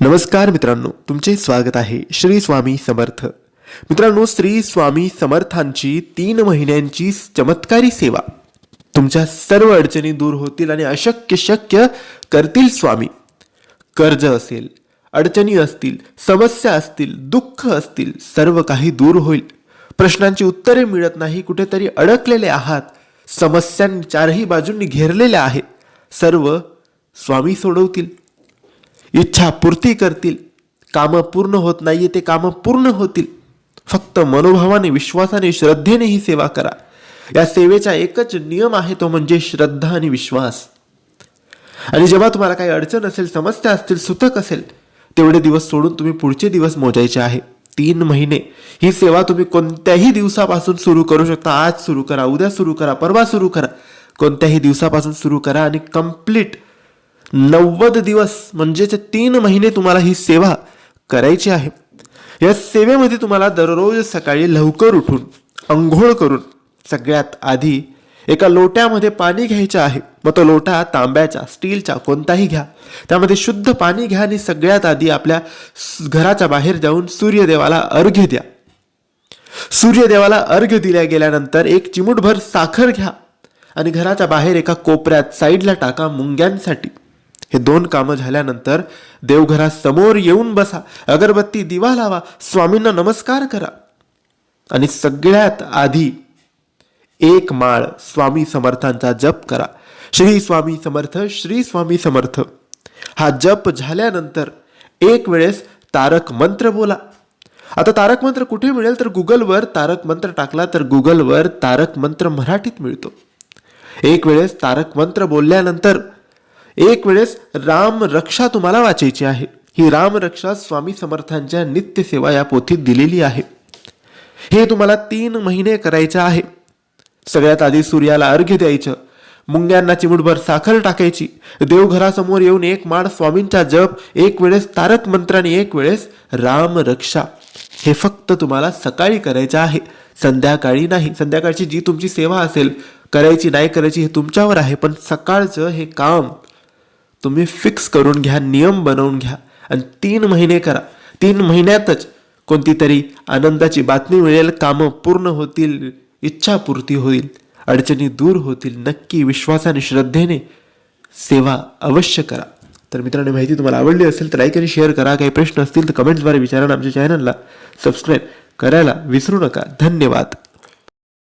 नमस्कार मित्रांनो तुमचे स्वागत आहे श्री स्वामी समर्थ. मित्रांनो श्री स्वामी समर्थांची तीन महिन्यांची चमत्कारी सेवा. तुमच्या सर्व अडचणी दूर होतील आणि अशक्य शक्य करतील स्वामी. कर्ज असेल अडचणी असतील समस्या असतील दुःख असतील सर्व काही दूर होईल. प्रश्नांची उत्तरे मिळत नाही कुठेतरी अडकलेले आहात. समस्या चारही बाजूंनी घेरलेल्या आहेत सर्व स्वामी सोडवतील. इच्छा पूर्ती करतील. कामं पूर्ण होत नाहीये ते कामं पूर्ण होतील. फक्त मनोभावाने विश्वासाने श्रद्धेने ही सेवा करा. या सेवेचा एकच नियम आहे तो म्हणजे श्रद्धा आणि विश्वास. आणि जेव्हा तुम्हाला काही अडचण असेल समस्या असतील सुतक असेल तेवढे दिवस सोडून तुम्ही पुढचे दिवस मोजायचे आहे. तीन महिने. ही सेवा तुम्ही कोणत्याही दिवसापासून सुरू करू शकता. आज सुरू करा उद्या सुरू करा परवा सुरू करा. कोणत्याही दिवसापासून सुरू करा आणि कंप्लीट नव्वद दिवस म्हणजेच तीन महिने तुम्हाला ही सेवा करायची आहे. या सेवेमध्ये तुम्हाला दररोज सकाळी लवकर उठून अंघोळ करून सगळ्यात आधी एका लोट्यामध्ये पाणी घ्यायचं आहे. मग तो लोटा तांब्याचा स्टीलचा कोणताही घ्या. त्यामध्ये शुद्ध पाणी घ्या आणि सगळ्यात आधी आपल्या घराच्या बाहेर जाऊन सूर्यदेवाला अर्घ्य द्या. सूर्यदेवाला अर्घ्य दिल्या गेल्यानंतर एक चिमूटभर साखर घ्या आणि घराच्या बाहेर एका कोपऱ्यात साईडला टाका मुंग्यांसाठी. हे दोन कामं झाल्यानंतर देवघरासमोर येऊन बसा. अगरबत्ती दिवा लावा. स्वामींना नमस्कार करा. आणि सगळ्यात आधी एक माळ स्वामी समर्थांचा जप करा. श्री स्वामी समर्थ श्री स्वामी समर्थ. हा जप झाल्यानंतर एक वेळेस तारक मंत्र बोला. आता तारक मंत्र कुठे मिळेल तर गुगलवर तारक मंत्र टाकला तर गुगलवर तारक मंत्र मराठीत मिळतो. एक वेळेस तारक मंत्र बोलल्यानंतर एक वेळेस राम रक्षा तुम्हाला वाचायची आहे. ही राम रक्षा स्वामी समर्थांच्या नित्यसेवा या पोथीत दिलेली आहे. हे तुम्हाला तीन महिने करायचं आहे. सगळ्यात आधी सूर्याला अर्घ्य द्यायचं मुंग्यांना चिमुटभर साखर टाकायची देवघरासमोर येऊन एक माड स्वामींचा जप एक वेळेस तारक मंत्र आणि एक वेळेस राम रक्षा. हे फक्त तुम्हाला सकाळी करायचं आहे. संध्याकाळी नाही. संध्याकाळची जी तुमची सेवा असेल करायची नाही करायची हे तुमच्यावर आहे पण सकाळचं हे काम तुम्ही फिक्स करून घ्या नियम बनवून घ्या आणि तीन महिने करा. तीन महिन्यातच कोणती तरी आनंदाची बातमी मिळेल कामं पूर्ण होतील इच्छापूर्ती होईल अडचणी दूर होतील. नक्की विश्वासाने श्रद्धेने सेवा अवश्य करा. तर मित्रांनो माहिती तुम्हाला आवडली असेल तर लाईक आणि शेअर करा. काही प्रश्न असतील तर कमेंट्सद्वारे विचारा आमच्या चॅनलला सबस्क्राईब करायला विसरू नका. धन्यवाद.